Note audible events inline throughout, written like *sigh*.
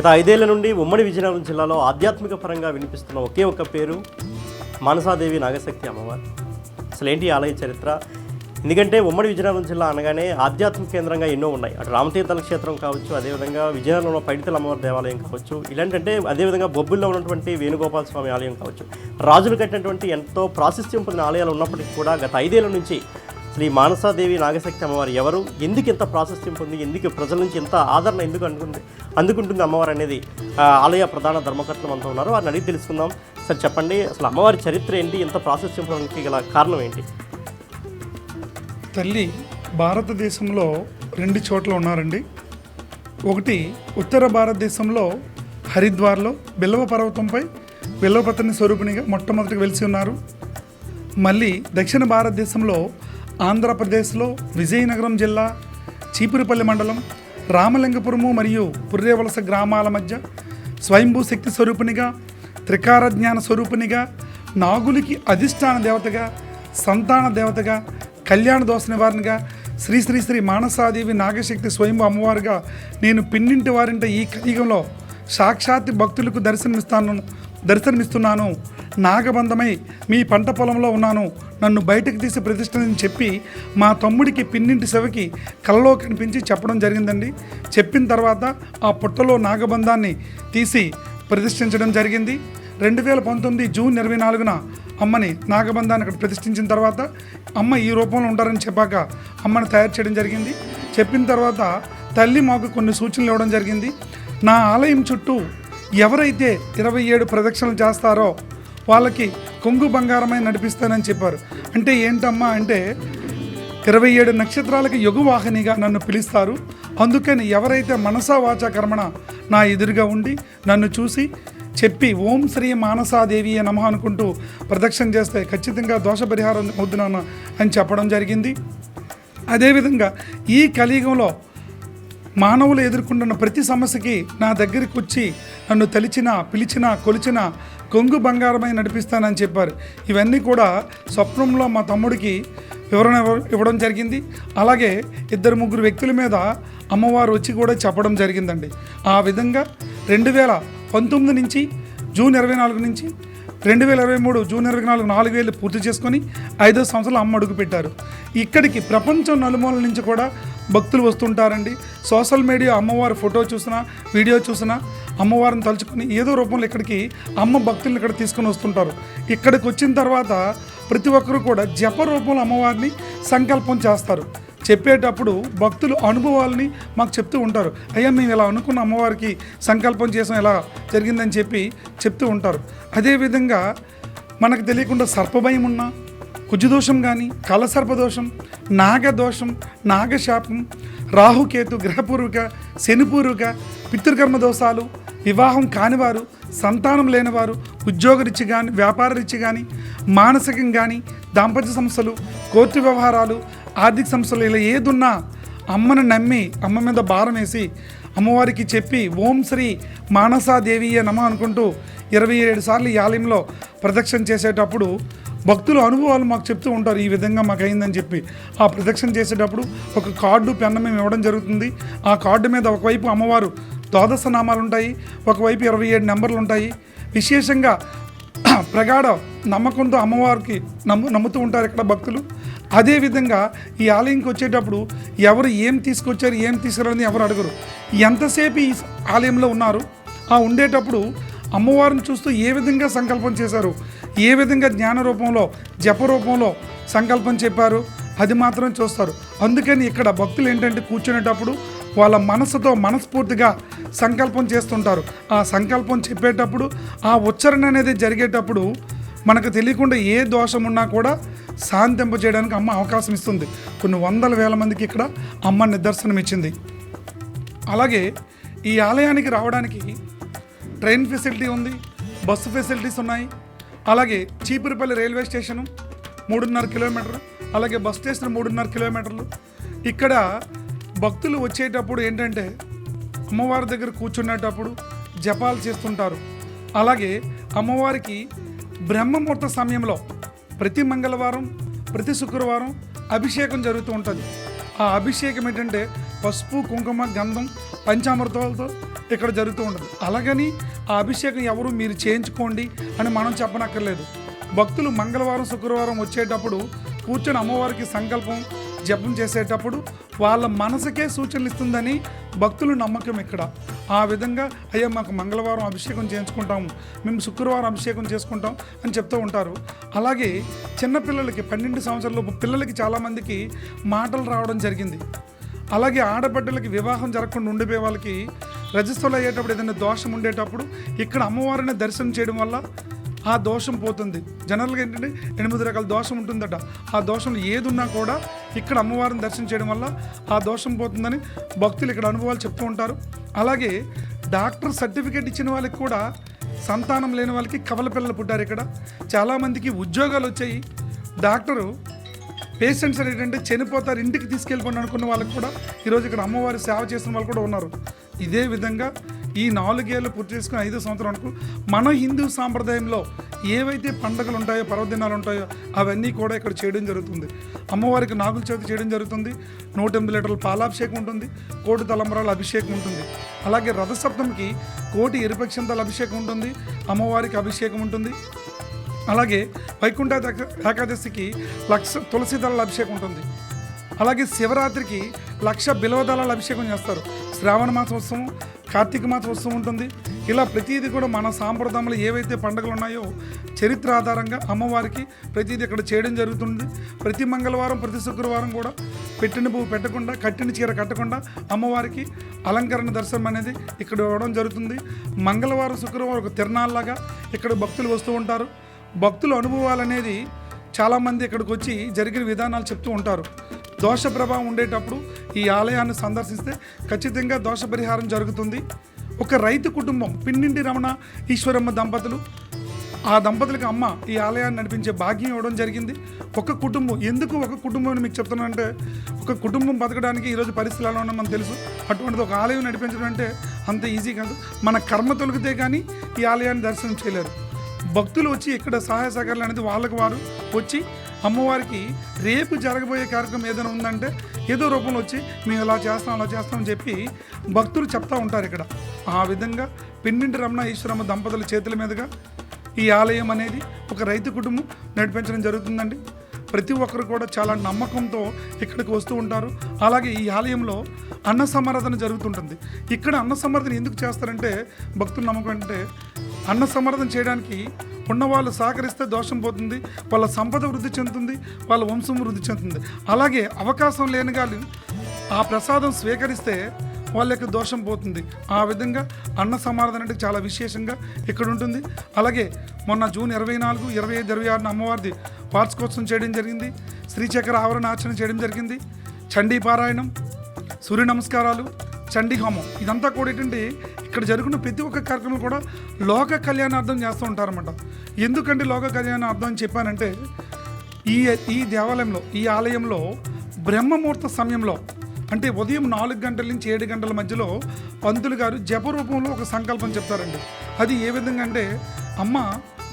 గత ఐదేళ్ళ నుండి ఉమ్మడి విజయనగరం జిల్లాలో ఆధ్యాత్మిక పరంగా వినిపిస్తున్న ఒకే ఒక పేరు మానసాదేవి నాగశక్తి అమ్మవారు. అసలు ఏంటి ఈ ఆలయ చరిత్ర? ఎందుకంటే ఉమ్మడి విజయనగరం జిల్లా అనగానే ఆధ్యాత్మిక కేంద్రంగా ఎన్నో ఉన్నాయి. అటు రామతీర్థల క్షేత్రం కావచ్చు అదేవిధంగా విజయనగరంలో పైడితల అమ్మవారి దేవాలయం కావచ్చు ఇలాంటంటే అదేవిధంగా బొబ్బుల్లో ఉన్నటువంటి వేణుగోపాల స్వామి ఆలయం కావచ్చు. రాజులు కట్టినటువంటి ఎంతో ప్రాశస్త్యం పొందిన ఆలయాలు ఉన్నప్పటికీ కూడా గత ఐదేళ్ళ నుంచి శ్రీ మానసాదేవి నాగశక్తి అమ్మవారు ఎవరు? ఎందుకు ఇంత ప్రాశస్త్యం పొంది ఎందుకు ప్రజల నుంచి ఎంత ఆదరణ ఎందుకు అనుకుంది అందుకుంటుంది అమ్మవారు అనేది ఆలయ ప్రధాన ధర్మకర్తలు అంతా ఉన్నారు. వారిని అడిగి తెలుసుకుందాం. సార్ చెప్పండి. అసలు అమ్మవారి చరిత్ర ఏంటి? ఇంత ప్రాశస్త్యం పొందడానికి గల కారణం ఏంటి? తల్లి భారతదేశంలో రెండు చోట్ల ఉన్నారండి. ఒకటి ఉత్తర భారతదేశంలో హరిద్వార్లో బిల్లవ పర్వతంపై బిల్లవపత్ని స్వరూపిణిగా మొట్టమొదటిగా వెలిసి ఉన్నారు. మళ్ళీ దక్షిణ భారతదేశంలో ఆంధ్రప్రదేశ్లో విజయనగరం జిల్లా చీపురుపల్లి మండలం రామలింగపురము మరియు పుర్రేవలస గ్రామాల మధ్య స్వయంభూ శక్తి స్వరూపిణిగా త్రికార జ్ఞాన స్వరూపిణిగా నాగులికి అధిష్టాన దేవతగా సంతాన దేవతగా కళ్యాణ దోష నివారణగా శ్రీ శ్రీ శ్రీ మానసాదేవి నాగశక్తి స్వయంభూ అమ్మవారుగా నేను పిన్నింటి వారింట ఈ కలియుగంలో సాక్షాత్ భక్తులకు దర్శనమిస్తాను దర్శనమిస్తున్నాను. నాగబంధమై మీ పంట పొలంలో ఉన్నాను. నన్ను బయటకు తీసి ప్రతిష్టని చెప్పి మా తమ్ముడికి పిన్నింటి శవకి కలలో కనిపించి చెప్పడం జరిగిందండి. చెప్పిన తర్వాత ఆ పుట్టలో నాగబంధాన్ని తీసి ప్రతిష్ఠించడం జరిగింది. రెండు వేల పంతొమ్మిది జూన్ ఇరవై నాలుగున అమ్మని నాగబంధాన్ని అక్కడ ప్రతిష్ఠించిన తర్వాత అమ్మ ఈ రూపంలో ఉంటారని చెప్పాక అమ్మని తయారు చేయడం జరిగింది. చెప్పిన తర్వాత తల్లి మాకు కొన్ని సూచనలు ఇవ్వడం జరిగింది. నా ఆలయం చుట్టూ ఎవరైతే ఇరవై ఏడు ప్రదక్షిణలు చేస్తారో వాళ్ళకి కొంగు బంగారమై నడిపిస్తానని చెప్పారు. అంటే ఏంటమ్మా అంటే ఇరవై ఏడు నక్షత్రాలకి యుగవాహినిగా నన్ను పిలుస్తారు. అందుకని ఎవరైతే మనసా వాచా కర్మణ నా ఎదురుగా ఉండి నన్ను చూసి చెప్పి ఓం శ్రీ మానసాదేవి నమ అనుకుంటూ ప్రదక్షిణ చేస్తే ఖచ్చితంగా దోష పరిహారం అవుతున్నాను అని చెప్పడం జరిగింది. అదేవిధంగా ఈ కలియుగంలో మానవులు ఎదుర్కొంటున్న ప్రతి సమస్యకి నా దగ్గరికి వచ్చి నన్ను తలిచిన పిలిచిన కొలిచిన కొంగు బంగారమై నడిపిస్తానని చెప్పారు. ఇవన్నీ కూడా స్వప్నంలో మా తమ్ముడికి వివరణ ఇవ్వడం జరిగింది. అలాగే ఇద్దరు ముగ్గురు వ్యక్తుల మీద అమ్మవారు వచ్చి కూడా చెప్పడం జరిగిందండి. ఆ విధంగా రెండు వేల పంతొమ్మిది నుంచి జూన్ ఇరవై నాలుగు నుంచి రెండు వేల ఇరవై మూడు జూన్ ఇరవై నాలుగు నాలుగు వేలు పూర్తి చేసుకొని ఐదో సంవత్సరాలు అమ్మ అడుగు పెట్టారు. ఇక్కడికి ప్రపంచం నలుమూల నుంచి కూడా భక్తులు వస్తుంటారండి. సోషల్ మీడియా అమ్మవారి ఫోటో చూసినా వీడియో చూసినా అమ్మవారిని తలుచుకొని ఏదో రూపంలో ఇక్కడికి అమ్మ భక్తులను ఇక్కడ తీసుకొని వస్తుంటారు. ఇక్కడికి వచ్చిన తర్వాత ప్రతి ఒక్కరు కూడా జప రూపంలో అమ్మవారిని సంకల్పం చేస్తారు. చెప్పేటప్పుడు భక్తులు అనుభవాలని మాకు చెప్తూ ఉంటారు. అయ్యా మేము ఇలా అనుకున్న అమ్మవారికి సంకల్పం చేసాం ఇలా జరిగిందని చెప్పి చెప్తూ ఉంటారు. అదేవిధంగా మనకు తెలియకుండా సర్పభయం ఉన్నా కుజుదోషం కానీ కలసర్పదోషం నాగదోషం నాగశాపం రాహుకేతు గ్రహపూర్వక శనిపూర్వక పితృకర్మ దోషాలు వివాహం కానివారు సంతానం లేనివారు ఉద్యోగరీత్య కానీ వ్యాపార రీత్య కానీ మానసికం కానీ దాంపత్య సంస్థలు కోర్టు వ్యవహారాలు ఆర్థిక సంస్థలు ఇలా ఏదున్నా అమ్మను నమ్మి అమ్మ మీద భారం వేసి అమ్మవారికి చెప్పి ఓం శ్రీ మానసాదేవియే నమ అనుకుంటూ ఇరవై ఏడు సార్లు ఈ ఆలయంలో ప్రదక్షిణ చేసేటప్పుడు భక్తుల అనుభవాలు మాకు చెప్తూ ఉంటారు ఈ విధంగా మాకు అయిందని చెప్పి. ఆ ప్రదక్షిణ చేసేటప్పుడు ఒక కార్డు పెన్న మేము ఇవ్వడం జరుగుతుంది. ఆ కార్డు మీద ఒకవైపు అమ్మవారు ద్వాదశ నామాలు ఉంటాయి ఒకవైపు ఇరవై ఏడు నెంబర్లు ఉంటాయి. విశేషంగా *clears throat* ప్రగాఢ నమ్మకంతో అమ్మవారికి నమ్ము నమ్ముతూ ఉంటారు ఇక్కడ భక్తులు. అదేవిధంగా ఈ ఆలయంకి వచ్చేటప్పుడు ఎవరు ఏం తీసుకొచ్చారు ఏం తీసుకురాలని ఎవరు అడగరు. ఎంతసేపు ఈ ఆలయంలో ఉన్నారు? ఆ ఉండేటప్పుడు అమ్మవారిని చూస్తూ ఏ విధంగా సంకల్పం చేశారు? ఏ విధంగా జ్ఞాన రూపంలో జప రూపంలో సంకల్పం చెప్పారు? అది మాత్రం చూస్తారు. అందుకని ఇక్కడ భక్తులు ఏంటంటే కూర్చునేటప్పుడు వాళ్ళ మనసుతో మనస్ఫూర్తిగా సంకల్పం చేస్తుంటారు. ఆ సంకల్పం చెప్పేటప్పుడు ఆ ఉచ్చారణ అనేది జరిగేటప్పుడు మనకు తెలియకుండా ఏ దోషం ఉన్నా కూడా శాంతింప చేయడానికి అమ్మ అవకాశం ఇస్తుంది. కొన్ని వందల వేల మందికి ఇక్కడ అమ్మ నిదర్శనం ఇచ్చింది. అలాగే ఈ ఆలయానికి రావడానికి ట్రైన్ ఫెసిలిటీ ఉంది బస్సు ఫెసిలిటీస్ ఉన్నాయి అలాగే చీపురుపల్లి రైల్వే స్టేషను మూడున్నర కిలోమీటర్ అలాగే బస్ స్టేషన్ మూడున్నర కిలోమీటర్లు. ఇక్కడ భక్తులు వచ్చేటప్పుడు ఏంటంటే అమ్మవారి దగ్గర కూర్చునేటప్పుడు జపాలు చేస్తుంటారు. అలాగే అమ్మవారికి బ్రహ్మముహూర్త సమయంలో ప్రతి మంగళవారం ప్రతి శుక్రవారం అభిషేకం జరుగుతూ ఉంటుంది. ఆ అభిషేకం ఏంటంటే పసుపు కుంకుమ గంధం పంచామృతాలతో ఇక్కడ జరుగుతూ ఉంటుంది. అలాగని ఆ అభిషేకం ఎవరు మీరు చేయించుకోండి అని మనం చెప్పనక్కర్లేదు. భక్తులు మంగళవారం శుక్రవారం వచ్చేటప్పుడు కూర్చొని అమ్మవారికి సంకల్పం జపం చేసేటప్పుడు వాళ్ళ మనసుకే సూచనలు ఇస్తుందని భక్తుల నమ్మకం ఇక్కడ. ఆ విధంగా అయ్యా మాకు మంగళవారం అభిషేకం చేయించుకుంటాము మేము శుక్రవారం అభిషేకం చేసుకుంటాం అని చెప్తూ ఉంటారు. అలాగే చిన్నపిల్లలకి పన్నెండు సంవత్సరాలలోపు పిల్లలకి చాలామందికి మాటలు రావడం జరిగింది. అలాగే ఆడబిడ్డలకి వివాహం జరగకుండా ఉండిపోయే వాళ్ళకి రజస్వలు అయ్యేటప్పుడు ఏదైనా దోషం ఉండేటప్పుడు ఇక్కడ అమ్మవారిని దర్శనం చేయడం వల్ల ఆ దోషం పోతుంది. జనరల్గా ఏంటంటే ఎనిమిది రకాల దోషం ఉంటుందట. ఆ దోషం ఏది ఉన్నా కూడా ఇక్కడ అమ్మవారిని దర్శనం చేయడం వల్ల ఆ దోషం పోతుందని భక్తులు ఇక్కడ అనుభవాలు చెప్తూ ఉంటారు. అలాగే డాక్టర్ సర్టిఫికేట్ ఇచ్చిన వాళ్ళకి కూడా సంతానం లేని వాళ్ళకి కవల పిల్లలు పుట్టారు ఇక్కడ. చాలామందికి ఉద్యోగాలు వచ్చాయి. డాక్టరు పేషెంట్స్ ఏంటంటే చనిపోతారు ఇంటికి తీసుకెళ్ళిపోండి అనుకున్న వాళ్ళకి కూడా ఈరోజు ఇక్కడ అమ్మవారి సేవ చేసిన వాళ్ళు కూడా ఉన్నారు. ఇదే విధంగా ఈ నాలుగేళ్ళు పూర్తి చేసుకుని ఐదో సంవత్సరం అనుకో మన హిందూ సాంప్రదాయంలో ఏవైతే పండుగలు ఉంటాయో పర్వదినాలు ఉంటాయో అవన్నీ కూడా ఇక్కడ చేయడం జరుగుతుంది. అమ్మవారికి నాగుల చవితి చేయడం జరుగుతుంది. నూట ఎనిమిది లీటర్ల పాలాభిషేకం ఉంటుంది. కోటి తలంబరాల అభిషేకం ఉంటుంది. అలాగే రథసప్తమికి కోటి ఎరుపక్షంతాల అభిషేకం ఉంటుంది. అమ్మవారికి అభిషేకం ఉంటుంది. అలాగే వైకుంఠ ఏకాదశికి లక్ష తులసి దళాల అభిషేకం ఉంటుంది. అలాగే శివరాత్రికి లక్ష బిలవదళాల అభిషేకం చేస్తారు. శ్రావణ మాసం ఉత్సవం కార్తీక మాసం ఉత్సవం ఉంటుంది. ఇలా ప్రతిదీ కూడా మన సాంప్రదాయంలో ఏవైతే పండుగలు ఉన్నాయో చరిత్ర ఆధారంగా అమ్మవారికి ప్రతిదీ ఇక్కడ చేయడం జరుగుతుంది. ప్రతి మంగళవారం ప్రతి శుక్రవారం కూడా పెట్టిన పువ్వు పెట్టకుండా కట్టిన చీర కట్టకుండా అమ్మవారికి అలంకరణ దర్శనం అనేది ఇక్కడ ఇవ్వడం జరుగుతుంది. మంగళవారం శుక్రవారం ఒక తిరణాల్లాగా ఇక్కడ భక్తులు వస్తూ ఉంటారు. భక్తుల అనుభవాలు అనేది చాలామంది ఇక్కడికి వచ్చి జరిగిన విధానాలు చెప్తూ ఉంటారు. దోష ప్రభావం ఉండేటప్పుడు ఈ ఆలయాన్ని సందర్శిస్తే ఖచ్చితంగా దోష పరిహారం జరుగుతుంది. ఒక రైతు కుటుంబం పిన్నింటి రమణ ఈశ్వరమ్మ దంపతులు ఆ దంపతులకి అమ్మ ఈ ఆలయాన్ని నడిపించే భాగ్యం ఇవ్వడం జరిగింది. ఒక కుటుంబం ఎందుకు ఒక కుటుంబం అని మీకు చెప్తున్నానంటే ఒక కుటుంబం బతకడానికి ఈరోజు పరిస్థితులు ఎలా ఉన్నాయో మనకు తెలుసు. అటువంటిది ఒక ఆలయం నడిపించడం అంటే అంత ఈజీ కాదు. మన కర్మ తొలగితే కానీ ఈ ఆలయాన్ని దర్శనం చేయలేరు. భక్తులు వచ్చి ఇక్కడ సహాయ సహకారాలు అనేది వాళ్ళకు వారు వచ్చి అమ్మవారికి రేపు జరగబోయే కార్యక్రమం ఏదైనా ఉందంటే ఏదో రూపంలో వచ్చి మేము ఇలా చేస్తాం అలా చేస్తాం అని చెప్పి భక్తులు చెప్తా ఉంటారు ఇక్కడ. ఆ విధంగా పిన్నింటి రమణ ఈశ్వరమ్మ దంపతుల చేతుల మీదుగా ఈ ఆలయం అనేది ఒక రైతు కుటుంబం నడిపించడం జరుగుతుందండి. ప్రతి ఒక్కరు కూడా చాలా నమ్మకంతో ఇక్కడికి వస్తూ ఉంటారు. అలాగే ఈ ఆలయంలో అన్న సమర్థన జరుగుతుంటుంది. ఇక్కడ అన్న సమర్థన ఎందుకు చేస్తారంటే భక్తుల నమ్మకం అంటే అన్న సమర్థం చేయడానికి ఉన్నవాళ్ళు సహకరిస్తే దోషం పోతుంది వాళ్ళ సంపద వృద్ధి చెందుతుంది వాళ్ళ వంశం వృద్ధి చెందుతుంది. అలాగే అవకాశం లేని గాలి ఆ ప్రసాదం స్వీకరిస్తే వాళ్ళ యొక్క దోషం పోతుంది. ఆ విధంగా అన్న సమారాధన అంటే చాలా విశేషంగా ఇక్కడ ఉంటుంది. అలాగే మొన్న జూన్ ఇరవై నాలుగు ఇరవై ఐదు ఇరవై ఆరున అమ్మవారిది వార్షికోత్సవం చేయడం జరిగింది. శ్రీచక్ర ఆవరణ ఆచరణ చేయడం జరిగింది. చండీ పారాయణం సూర్య నమస్కారాలు చండీ హోమం ఇదంతా కూడా ఏంటంటే ఇక్కడ జరుగుతున్న ప్రతి ఒక్క కార్యక్రమం కూడా లోక కళ్యాణార్థం చేస్తూ ఉంటారన్నమాట. ఎందుకంటే లోక కళ్యాణార్థం అని చెప్పానంటే ఈ ఈ దేవాలయంలో ఈ ఆలయంలో బ్రహ్మముహూర్త సమయంలో అంటే ఉదయం నాలుగు గంటల నుంచి ఏడు గంటల మధ్యలో పంతులు గారు జప రూపంలో ఒక సంకల్పం చెప్తారండి. అది ఏ విధంగా అంటే అమ్మ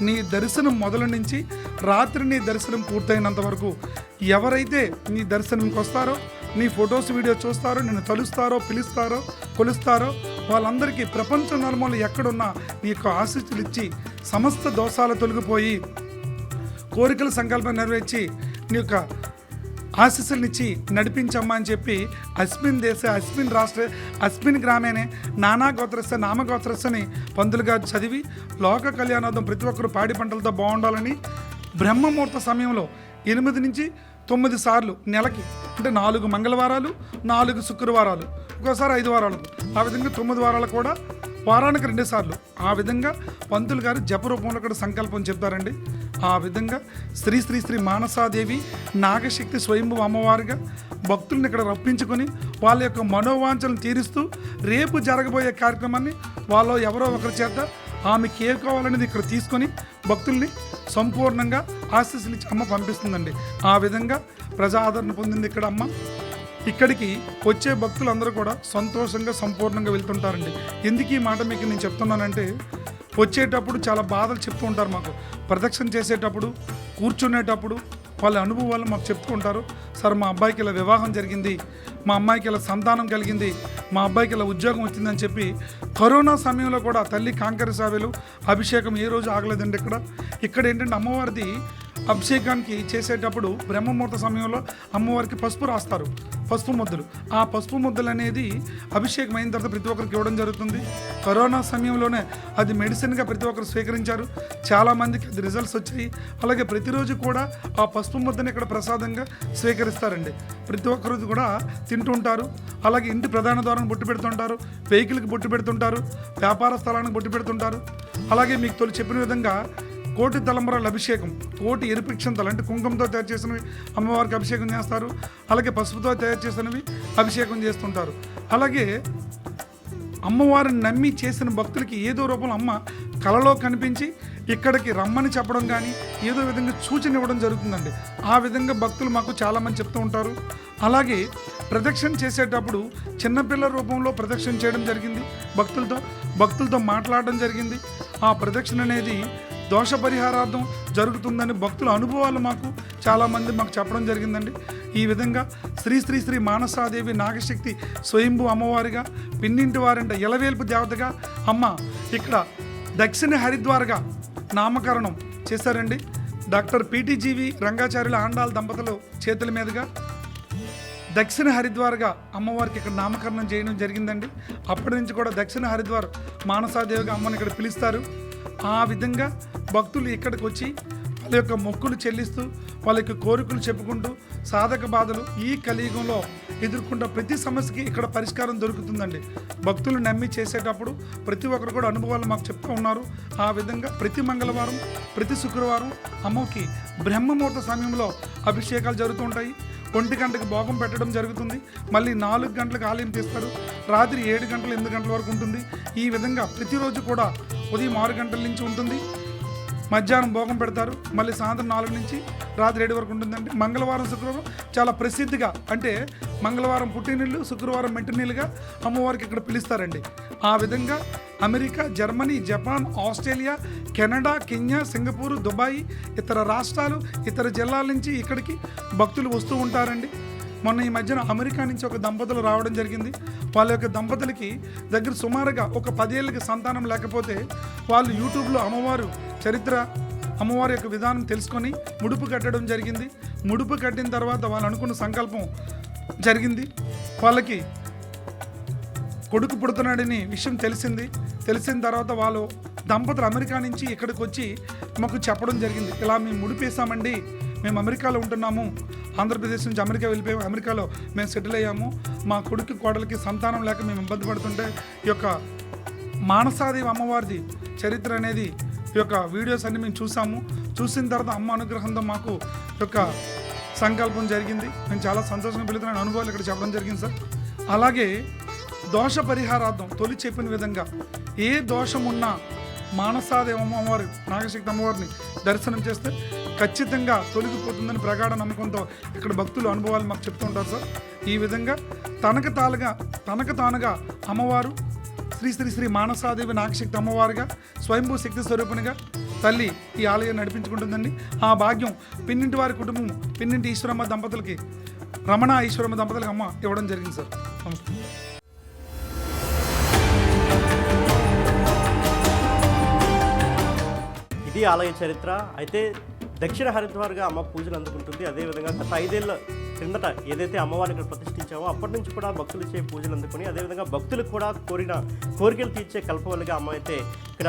నీ దర్శనం మొదల నుంచి రాత్రి నీ దర్శనం పూర్తయినంత వరకు ఎవరైతే నీ దర్శనంకి వస్తారో నీ ఫొటోస్ వీడియో చూస్తారో నిన్ను తలుస్తారో పిలుస్తారో కొలుస్తారో వాళ్ళందరికీ ప్రపంచ నలుమూల ఎక్కడున్నా నీ యొక్క ఆశీస్సులు ఇచ్చి సమస్త దోషాలు తొలగిపోయి కోరికల సంకల్పం నెరవేర్చి నీ యొక్క ఆశీస్సులనిచ్చి నడిపించమ్మా అని చెప్పి అస్మిన్ దేశ అస్మిన్ రాష్ట్ర అస్మిన్ గ్రామేనే నానా గోత్రస్య నామ పందులుగా చదివి లోక కళ్యాణార్థం ప్రతి ఒక్కరు పాడి పంటలతో బాగుండాలని బ్రహ్మముహూర్త సమయంలో ఎనిమిది నుంచి తొమ్మిది సార్లు నెలకి అంటే నాలుగు మంగళవారాలు నాలుగు శుక్రవారాలు ఒక్కోసారి ఐదు వారాలు. ఆ విధంగా తొమ్మిది వారాలు కూడా వారానికి రెండుసార్లు ఆ విధంగా పంతులు గారు జప రూపంలో కూడా సంకల్పం చెప్తారండి. ఆ విధంగా శ్రీ శ్రీ శ్రీ మానసాదేవి నాగశక్తి స్వయంభు అమ్మవారిగా భక్తుల్ని ఇక్కడ రప్పించుకొని వాళ్ళ యొక్క మనోవాంఛలను తీరుస్తూ రేపు జరగబోయే కార్యక్రమాన్ని వాళ్ళు ఎవరో ఒకరి చేత ఆమెకి ఏ కావాలనేది ఇక్కడ తీసుకొని భక్తుల్ని సంపూర్ణంగా ఆశీస్సులు ఇచ్చి అమ్మ పంపిస్తుందండి. ఆ విధంగా ప్రజాదరణ పొందింది ఇక్కడ అమ్మ. ఇక్కడికి వచ్చే భక్తులందరూ కూడా సంతోషంగా సంపూర్ణంగా వెళ్తుంటారండి. ఎందుకు ఈ మాట మీకు నేను చెప్తున్నానంటే వచ్చేటప్పుడు చాలా బాధలు చెప్తూ ఉంటారు మాకు. ప్రదక్షిణ చేసేటప్పుడు కూర్చునేటప్పుడు వాళ్ళ అనుభవాలు మాకు చెప్తూ ఉంటారు. సార్ మా అబ్బాయికి ఇలా వివాహం జరిగింది. మా అమ్మాయికి ఇలా సంతానం కలిగింది. మా అబ్బాయికి ఇలా ఉద్యోగం వచ్చిందని చెప్పి కరోనా సమయంలో కూడా తల్లి కాంకర సావేలు అభిషేకం ఏ రోజు ఆగలేదండి ఇక్కడ. ఇక్కడ ఏంటంటే అమ్మవారిది అభిషేకానికి చేసేటప్పుడు బ్రహ్మముహూర్త సమయంలో అమ్మవారికి పసుపు రాస్తారు. పసుపు ముద్దలు. ఆ పసుపు ముద్దలు అనేది అభిషేకం అయిన తర్వాత ప్రతి ఒక్కరికి ఇవ్వడం జరుగుతుంది. కరోనా సమయంలోనే అది మెడిసిన్గా ప్రతి ఒక్కరు స్వీకరించారు. చాలామందికి అది రిజల్ట్స్ వచ్చాయి. అలాగే ప్రతిరోజు కూడా ఆ పసుపు ముద్దని ఇక్కడ ప్రసాదంగా స్వీకరిస్తారండి. ప్రతి ఒక్కరు కూడా తింటుంటారు అలాగే ఇంటి ప్రధాన ద్వారం బొట్టు పెడుతుంటారు. వెహికల్కి బొట్టు పెడుతుంటారు. వ్యాపార స్థలానికి బొట్టు పెడుతుంటారు. అలాగే మీకు తొలి చెప్పిన విధంగా కోటి తలంబరాల అభిషేకం కోటి ఎరుపిక్షంతలు అంటే కుంకుమతో తయారు చేసినవి అమ్మవారికి అభిషేకం చేస్తారు. అలాగే పసుపుతో తయారు చేసినవి అభిషేకం చేస్తుంటారు. అలాగే అమ్మవారిని నమ్మి చేసిన భక్తులకి ఏదో రూపంలో అమ్మ కలలో కనిపించి ఇక్కడికి రమ్మని చెప్పడం కానీ ఏదో విధంగా సూచన ఇవ్వడం జరుగుతుందండి. ఆ విధంగా భక్తులు మాకు చాలామంది చెప్తూ ఉంటారు. అలాగే ప్రదక్షిణ చేసేటప్పుడు చిన్నపిల్ల రూపంలో ప్రదక్షిణ చేయడం జరిగింది భక్తులతో భక్తులతో మాట్లాడడం జరిగింది. ఆ ప్రదక్షిణ అనేది దోష పరిహారార్థం జరుగుతుందని భక్తుల అనుభవాలు మాకు చాలామంది మాకు చెప్పడం జరిగిందండి. ఈ విధంగా శ్రీ శ్రీ శ్రీ మానసాదేవి నాగశక్తి స్వయంభు అమ్మవారిగా పిన్నింటి వారంట ఇలవేల్పు దేవతగా అమ్మ ఇక్కడ దక్షిణ హరిద్వార్గా నామకరణం చేశారండి. డాక్టర్ పీటీజీవి రంగాచార్యుల ఆండాల దంపతులు చేతుల మీదుగా దక్షిణ హరిద్వార్గా అమ్మవారికి ఇక్కడ నామకరణం చేయడం జరిగిందండి. అప్పటి నుంచి కూడా దక్షిణ హరిద్వార్ మానసాదేవిగా అమ్మని ఇక్కడ పిలుస్తారు. ఆ విధంగా భక్తులు ఇక్కడికి వచ్చి వాళ్ళ యొక్క మొక్కులు చెల్లిస్తూ వాళ్ళ యొక్క కోరికలు చెప్పుకుంటూ సాధక బాధలు ఈ కలియుగంలో ఎదుర్కొంటే ప్రతి సమస్యకి ఇక్కడ పరిష్కారం దొరుకుతుందండి. భక్తులు నమ్మి చేసేటప్పుడు ప్రతి ఒక్కరు కూడా అనుభవాలు మాకు చెప్తూ ఉన్నారు. ఆ విధంగా ప్రతి మంగళవారం ప్రతి శుక్రవారం అమ్మకి బ్రహ్మముహూర్త సమయంలో అభిషేకాలు జరుగుతుంటాయి ఒంటి గంటకు భోగం పెట్టడం జరుగుతుంది. మళ్ళీ నాలుగు గంటలకు ఆలయం తీస్తారు. రాత్రి ఏడు గంటలు ఎనిమిది గంటల వరకు ఉంటుంది. ఈ విధంగా ప్రతిరోజు కూడా ఉదయం ఆరు గంటల నుంచి ఉంటుంది. మధ్యాహ్నం భోగం పెడతారు. మళ్ళీ సాయంత్రం నాలుగు నుంచి రాత్రి ఏడు వరకు ఉంటుందండి. మంగళవారం శుక్రవారం చాలా ప్రసిద్ధిగా అంటే మంగళవారం పుట్టినీళ్ళు శుక్రవారం మెంటినీళ్ళుగా అమ్మవారికి ఇక్కడ పిలుస్తారండి. ఆ విధంగా America Germany Japan Australia Canada Kenya Singapore Dubai ఇతర రాష్ట్రాలు ఇతర జిల్లాల నుంచి ఇక్కడికి భక్తులు వస్తూ ఉంటారండి. మొన్న ఈ మధ్యన అమెరికా నుంచి ఒక దంపతులు రావడం జరిగింది. వాళ్ళ యొక్క దంపతులకి దగ్గర సుమారుగా ఒక పదేళ్ళకి సంతానం లేకపోతే వాళ్ళు యూట్యూబ్లో అమ్మవారు చరిత్ర అమ్మవారి యొక్క విధానం తెలుసుకొని ముడుపు కట్టడం జరిగింది. ముడుపు కట్టిన తర్వాత వాళ్ళు అనుకున్న సంకల్పం జరిగింది. వాళ్ళకి కొడుకు పుడుతున్నాడని విషయం తెలిసింది. తెలిసిన తర్వాత వాళ్ళు దంపతులు అమెరికా నుంచి ఇక్కడికి వచ్చి మాకు చెప్పడం జరిగింది. ఇలా మేము ముడిపేసామండి మేము అమెరికాలో ఉంటున్నాము. ఆంధ్రప్రదేశ్ నుంచి అమెరికా వెళ్ళిపోయాము అమెరికాలో మేము సెటిల్ అయ్యాము. మా కొడుకు కోడలికి సంతానం లేక మేము ఇబ్బంది పడుతుంటే ఈ యొక్క మానసాదేవి అమ్మవారిది చరిత్ర అనేది ఈ యొక్క వీడియోస్ అన్ని మేము చూసాము. చూసిన తర్వాత అమ్మ అనుగ్రహంతో మాకు యొక్క సంకల్పం జరిగింది. మేము చాలా సంతోషంగా వెళుతున్న అనుభవాలు ఇక్కడ చెప్పడం జరిగింది సార్. అలాగే దోష పరిహారార్థం తొలి చెప్పిన విధంగా ఏ దోషం ఉన్నా మానసాదేవి అమ్మవారి నాగశక్తి అమ్మవారిని దర్శనం చేస్తే ఖచ్చితంగా తొలగిపోతుందని ప్రగాఢ నమ్మకంతో ఇక్కడ భక్తులు అనుభవాలు మాకు చెప్తుంటారు సార్. ఈ విధంగా తనకు తాలుగా తనకు తానుగా అమ్మవారు శ్రీ శ్రీ శ్రీ మానసాదేవి నాగశక్తి అమ్మవారిగా స్వయంభూ శక్తి స్వరూపునిగా తల్లి ఈ ఆలయం నడిపించుకుంటుందండి. ఆ భాగ్యం పిన్నింటి వారి కుటుంబం పిన్నింటి ఈశ్వరమ్మ దంపతులకి రమణ ఈశ్వరమ్మ దంపతులకి అమ్మ ఇవ్వడం జరిగింది సార్. నమస్తే. ఇది ఆలయ చరిత్ర. అయితే దక్షిణ హరిద్వార్గా అమ్మ పూజలు అందుకుంటుంది. అదేవిధంగా గత ఐదేళ్ళ క్రిందట ఏదైతే అమ్మవారిని ఇక్కడ ప్రతిష్ఠించామో అప్పటి నుంచి కూడా భక్తులు ఇచ్చే పూజలు అందుకుని అదేవిధంగా భక్తులు కూడా కోరిన కోరికలు తీర్చే కల్పవల్లిగా అమ్మ అయితే ఇక్కడ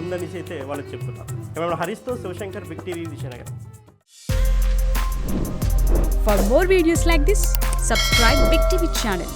ఉందని అయితే వాళ్ళకి చెప్తున్నారు. ఏమైనా హరిస్తో Shivashankar Big TV Vijayanagar. For more videos like this subscribe Big TV channel